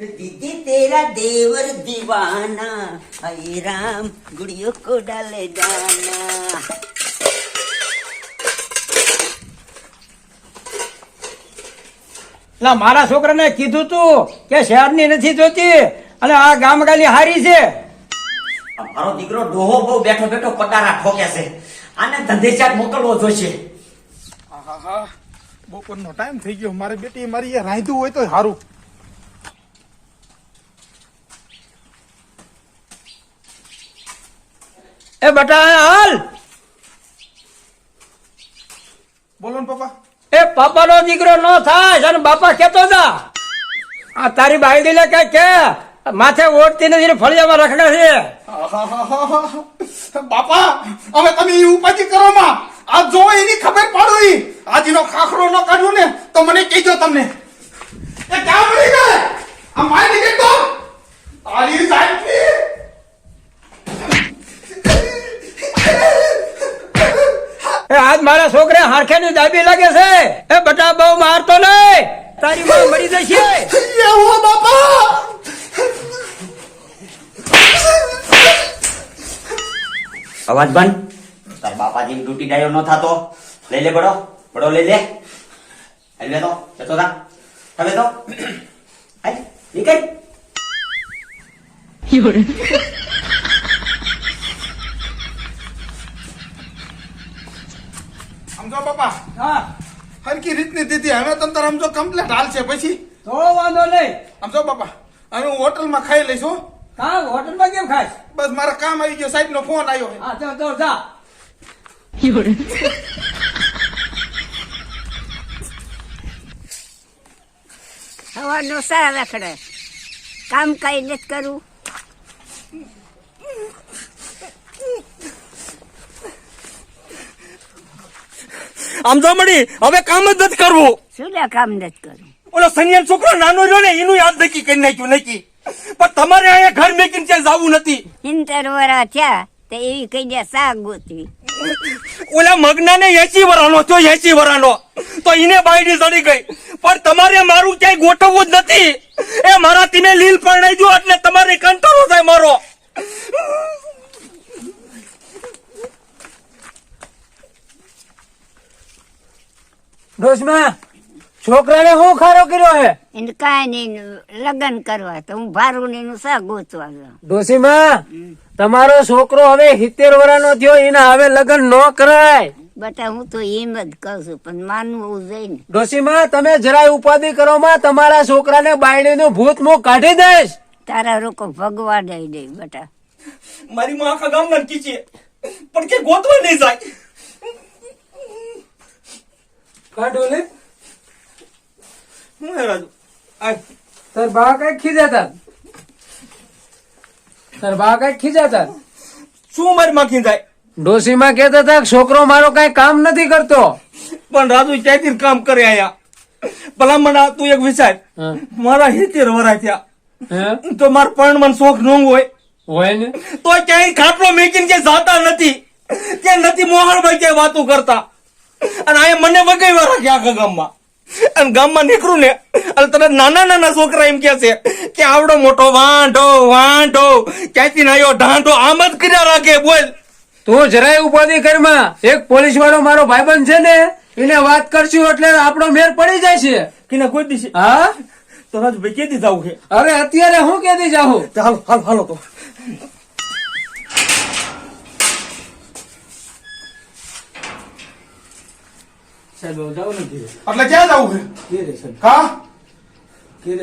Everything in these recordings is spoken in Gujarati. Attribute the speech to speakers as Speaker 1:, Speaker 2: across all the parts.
Speaker 1: दीदी तेरा देवर दीवाना हाय राम गुड़ियों को डाले जाना
Speaker 2: એટલે મારા છોકરાને કીધું તું કે શહેરની નથી જોતી અને આ ગામગાલી હારી છે
Speaker 1: મારો દીકરો ડોહો બહુ બેઠો બેઠો પટારા ઠોકે છે આને ધંધે ચાટ મોકલવો જોઈશે
Speaker 3: આહાહા. બપોરનો ટાઈમ થઈ ગયો મારી બેટી મારી એ રાંધ્યું હોય તો સારું
Speaker 2: એ બટા હાલ!
Speaker 3: બોલો ને પપ્પા.
Speaker 2: એ પાપાનો દીકરો ન થાય અને બાપા કેતો જા આ. તારી બાયડી લે કે કે માથે ઓળતી નથી ફળિયામાં રખડે છે.
Speaker 3: બાપા હવે તમે એ ઉપાધિ કરો માં. આ જો એની ખબર પાડો આજ આજનો ખાખરો ન કાઢવું ને તો મને કહેજો તમને એ ક્યાં મળી ગયે આ માય નીકળ તો આલી સાહેબની
Speaker 2: એ આજ મારા છોકરે હારખેની દાબી લાગે છે. એ બટા બહુ મારતો નહીં. તારી માં મરી જશે.
Speaker 3: એવો બાપા?
Speaker 1: અવાજ બંધ. તાર બાપાજી ડ્યુટી ડાયો ન થાતો. લઈ લે બડો. બડો લઈ લે. હાલ લે તો જતો તા હવે તો હાલ. નીકળ.
Speaker 3: સમજો બાપા
Speaker 2: હા.
Speaker 3: હરકી રીતની દીધી. હવે તંતર સમજો કમ્પ્લેટ હાલશે પછી.
Speaker 2: તો વાંધો નહીં.
Speaker 3: સમજો બાપા હવે હું હોટલમાં ખાઈ લઈશ હો.
Speaker 2: કા? હોટલમાં કેમ ખાઈશ?
Speaker 3: બસ મારા કામ આવી ગયો. સાહેબ નો ફોન આવ્યો
Speaker 2: હા તો તો જા.
Speaker 4: સવારનો સારા રખડે. કામ કઈ નથી કરવું
Speaker 5: આમ જો મળી હવે કામ જ નથી કરવું.
Speaker 4: શું લે કામ નથી કરવું?
Speaker 5: ઓલો સનિયન છોકરો નાનો રહ્યો ને એનું યાદ નક્કી કરી નાખ્યું નક્કી. પણ તમારે અહીંયા ઘર મેકીને ત્યાં જવું નથી.
Speaker 4: ઇન્ટર વરા થયા તો એવી કઈ દે શાક ગોતવી.
Speaker 5: ઓલા મગના ને એસી વરાનો થયો એસી વરાનો. તો એને બાયડી ચડી ગઈ. પણ તમારે મારું ક્યાંય ગોઠવવું જ નથી. એ મારા તીને લીલ પરણાઈ જો એટલે તમારે કંટાળો થાય મારો.
Speaker 2: ડોશમાં છોકરાને શું ખારો કર્યો હે?
Speaker 4: એને કાંઈ નહીં લગ્ન કરવા તો હું ભારું ને એનું શા ગોતવા
Speaker 2: ડોશીમાં તમારો છોકરો હવે સિત્તેર વર્ષનો થયો એના હવે લગ્ન ન કરાય.
Speaker 4: બટા હું તો એમ જ કહું છું પણ માનવું જોઈએ ને.
Speaker 2: ડોશીમાં તમે જરાય ઉપાધિ કરો માં તમારા છોકરાને બાયડીનું ભૂત મું કાઢી દઈશ.
Speaker 4: તારા રોકો ભગવા દઈ દે બટા.
Speaker 5: મારી માં આખા ગામના કીચે પણ કે ગોતવા નહીં જાય.
Speaker 2: કાઢો ને.
Speaker 5: હું રાજુ
Speaker 2: તાર બા કઈ ખીજાતા? તાર બા કઈ ખીજાતા?
Speaker 5: શું મારી માં જાય
Speaker 2: ડોશીમાં કહેતા હતા છોકરો મારો કઈ કામ નથી કરતો.
Speaker 5: પણ રાજુ ક્યાંથી કામ કરે આયા ભલામણ આ તું એક વિચાર. મારા હિતેર વરા થયા? તો મારો પણ મન શોખ ન હોય.
Speaker 2: હોય ને?
Speaker 5: તો ક્યાંય ખાટલો મેકીને કે જાતા નથી. કે નથી મોહનભાઈ કે વાતો કરતા. અને આ મને વગાવ્યા રાખે આખા ગામમાં. અને ગામમાં નીકળું ને અને તને નાના નાના છોકરા એમ કે છે કે આવડો મોટો વાંઢો વાંઢો ક્યાંથી નાયો ઢાંઢો આમ જ કર્યા રાખે બોલ.
Speaker 2: તું જરાય ઉપાધિ કરમાં એક પોલીસ વાળો મારો ભાઈબંધ છે ને એને વાત કરશું એટલે આપણો મેર પડી જાય છે.
Speaker 5: કિના કોઈ દિવસે
Speaker 2: હા?
Speaker 5: તો રાજભાઈ કેદી જાવ છે.
Speaker 2: અરે અત્યારે હું કેદી જાઉં?
Speaker 5: ચાલો હાલો હાલો તો.
Speaker 2: સાહેબ જાવ ને
Speaker 3: એટલે ક્યાં જવું છે?
Speaker 2: સાહેબ.
Speaker 3: કા? ને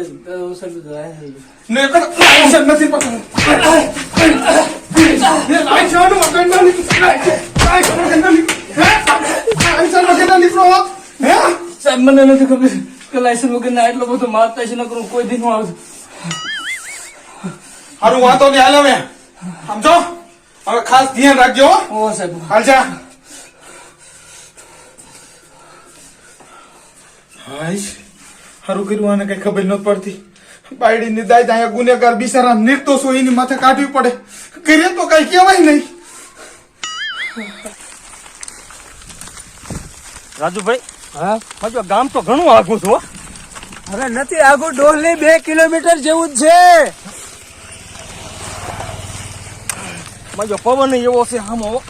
Speaker 3: ના ના ના
Speaker 6: મને નથી ખબર કે લાયસન્સ વગર એટલો બધો મારતા છે ન કોઈ દિન આવતું
Speaker 3: હારું વાંધો નહીં હાલ હવે. સમજો? હવે ખાસ ધ્યાન રાખજો.
Speaker 6: ઓ સાહેબ.
Speaker 3: હાલ જા. હાઈશ હારું કર્યું આને કઈ ખબર ન પડતી. બાયડી ની દાય અહીંયા ગુનેગાર બિચારા નિર્દોષ હોય એની માથે કાઢવી પડે. કરીએ તો કઈ કહેવાય નહીં.
Speaker 5: રાજુભાઈ
Speaker 2: હા?
Speaker 5: હજુ ગામ તો ઘણું આઘું છું
Speaker 2: અરે નથી આગું ડોહલી બે કિલોમીટર જેવું જ છે.
Speaker 5: માજો પવન એવો છે હામો.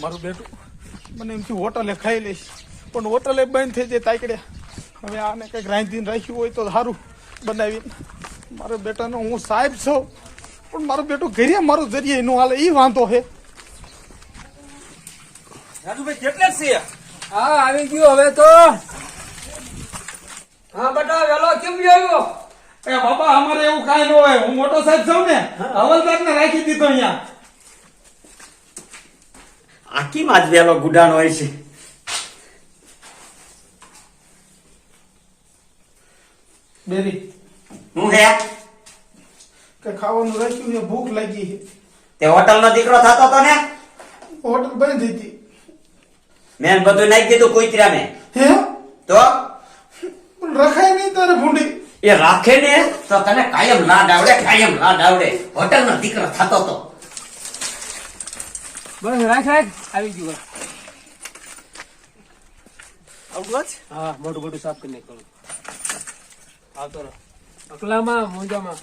Speaker 3: મારું બેટું. મને એમથી હોટલે ખાઈ લઈશ. પણ હોટલે બંધ થઈ જાય તાકડ્યા હવે આને કંઈક રાંધીને રાખ્યું હોય તો સારું બનાવીને. મારો બેટાનો હું સાહેબ છું પણ મારો બેટો ઘરે મારો જરીએ એનું હાલે એ વાંધો છે
Speaker 5: રાજુભાઈ કેટલે છે?
Speaker 2: હા આવી ગયો હવે તો. હા બેટા વેલો કેમ આવ્યો?
Speaker 3: એ બાપા અમારે એવું કાંઈ ન હોય. હું મોટો સાહેબ છું ને. હવલદારને રાખી દીધો અહીંયા.
Speaker 1: આખી માં જ વેલો ગુડાનો હોય છે?
Speaker 3: બેરી
Speaker 1: હું હે?
Speaker 3: કે ખાવાનું રાખ્યું છે ભૂખ લાગી છે.
Speaker 1: તે હોટલ નો દીકરો થતો તો ને?
Speaker 3: હોટલ બંધ હતી.
Speaker 1: મેં બધું નાખી દીધું કુતરા મેં.
Speaker 3: હે?
Speaker 1: તો?
Speaker 3: રખાય નહીં તારે ભૂંડી.
Speaker 1: એ રાખે ને? તો તને કાયમ લાડ આવડે કાયમ લાડ આવડે. હોટલ નો દીકરો થતો તો.
Speaker 2: બસ રાખ રાખ. આવી ગયું
Speaker 5: આવું
Speaker 2: હા મોટું મોટું સાફ કરી નાખવાનું. આવતો રહો. અકલામાં મોજામાં.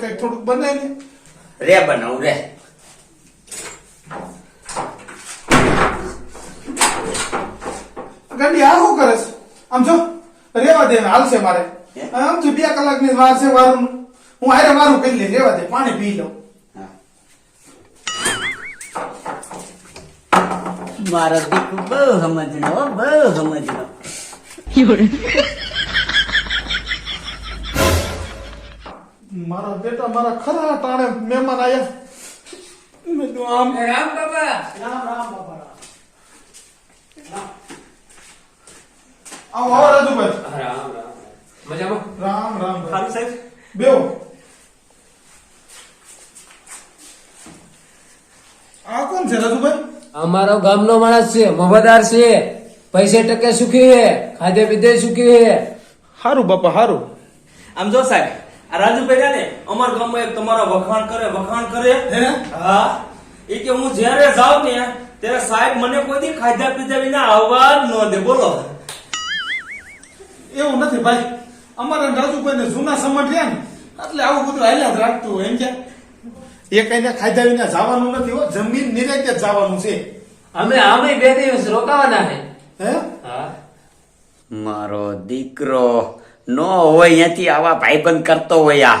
Speaker 3: કંઈક થોડુંક બનાય ને.
Speaker 1: રે બનાવું રે.
Speaker 3: ગાડી આ શું કરે છે? આમ જો રેવા દે હાલશે મારે. આમ તો બે કલાકની વાર છે વારું હું હારે મારું કરી લે રેવા દે પાણી પી લઉં.
Speaker 1: મારો દીકરો બહુ સમજણો બહુ સમજણો.
Speaker 3: મારા બેટા મારા ખરા ટાણે મહેમાન આયા. મેં કીધું આમ
Speaker 2: રામ બાબા
Speaker 3: આવો આવો રાજુભાઈ.
Speaker 2: રામ રામ મજામાં?
Speaker 3: રામ રામ
Speaker 5: સારું સાહેબ?
Speaker 3: બેવો આ કોણ છે રાજુભાઈ?
Speaker 2: અમારો ગામનો માણસ છે મોહબદાર છે. પૈસે ટકે સુખી હે ખાધે પીધે સુખી હે
Speaker 3: સારું બાપા સારું
Speaker 5: આમ જો સાહેબ આ રાજુભાઈ રહ્યા ને અમાર ગામમાં એક તમારા વખાણ કરે વખાણ કરે.
Speaker 3: હે?
Speaker 5: હા. એ કે હું જ્યારે જાઉં ને ત્યારે સાહેબ મને કોઈ દી ખાધા પીધા વિના આવવા જ ન દે. બોલો.
Speaker 3: એવું નથી ભાઈ. અમારા રાજુભાઈ ને જૂના સમજ રહ્યા ને એટલે આવું બધું હાલ્યા જ રાખતું એમ કે? એ કઈને ખાધા વિના જવાનું નથી હો જમીન નિરાતે જવાનું છે.
Speaker 2: અમે આમે બે દિવસ રોકાવાના છે.
Speaker 3: હે?
Speaker 2: હા.
Speaker 1: મારો દીકરો નો હોય અહીંયાથી આવા ભાઈબંધ કરતો હોય આ.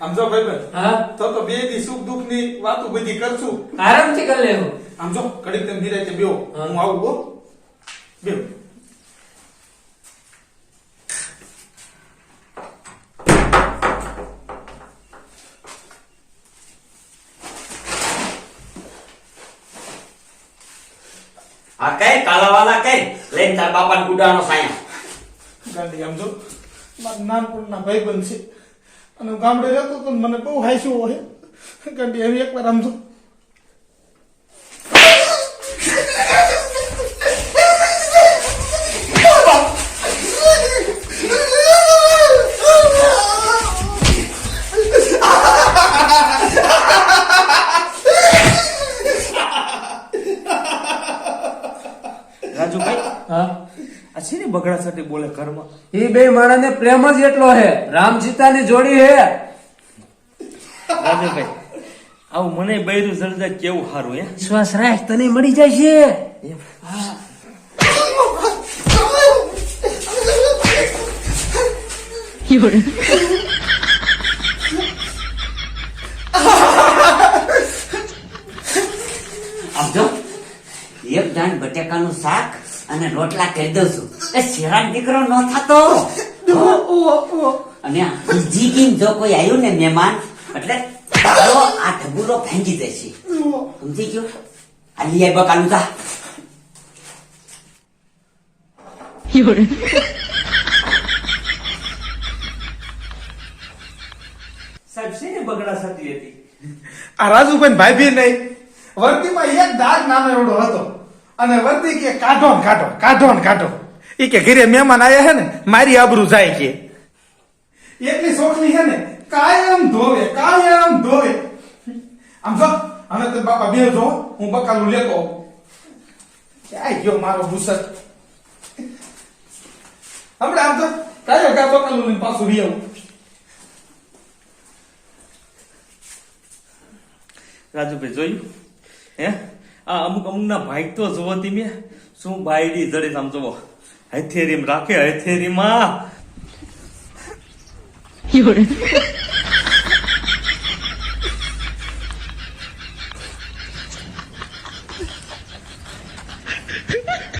Speaker 3: આમ જો ભાઈ
Speaker 2: હા.
Speaker 3: તો તો બે દી સુખ દુઃખની વાતો બધી કરશું.
Speaker 2: આરામથી કરી લેવું.
Speaker 3: આમ જો ઘડીક તમે નિરાતે બેહો
Speaker 2: હું
Speaker 3: આવું હો. બેહો.
Speaker 1: આ કઈ? કાલાવાલા કઈ? લઈને તાર બાપા ગુડાનો સાયા.
Speaker 3: ગાંડી આમ જો, મારા નાનપણના ભાઈબંધ છે. અને હું ગામડે રહેતો તો મને બહુ હાસ્યું હોય. ગાંધી, હવે એકવાર આમ જો.
Speaker 5: બગડા સાથે બોલે ઘરમાં
Speaker 2: એ બે માણસને પ્રેમ જ એટલો હે. રામ સીતાની જોડી હે.
Speaker 5: રાજુભાઈ આવું મને બૈરું જરદા કેવું સારું હે?
Speaker 2: શ્વાસ રાખ તને મળી જાય છે.
Speaker 1: આમ એક દાન બટેકાનું શાક અને રોટલા કરી દઉં છું. એ શેરાન દીકરો ન થતો. અને હજી કેમ જો કોઈ આવ્યું ને મહેમાન એટલે તારો આ ઢબુરો ફેંકી દેશે. સમજી ગયો? આ લઈ તા
Speaker 5: સાહેબ બગડા સાથે હતી?
Speaker 3: આ રાજુભાઈ ભાઈ બી નહીં. વર્તીમાં એક દાગ નામ એવડો હતો. અને વર્દી કે કાઢો ને કાઢો કાઢો ને કાઢો. એ કે ઘરે મહેમાન આવ્યા હે ને, મારી આબરૂ જાય કે. એટલી સોખની છે ને, કાયમ ધોવે કાયમ ધોવે. આમ જો, અમે તો બાપા બે જો હું બકાલું લેતો ક્યાં ગયો મારો ભૂસર? હમણાં આમ તો કાયો કા બકાલું લઈને પાછું વી આવું.
Speaker 5: રાજુભાઈ, જોયું? હે? આ અમુક અમુકના ભાઈ તો જોવો તમે, શું બાયડી જડે આમ જોવો હથેરીમ રાખે, હથેરીમાં.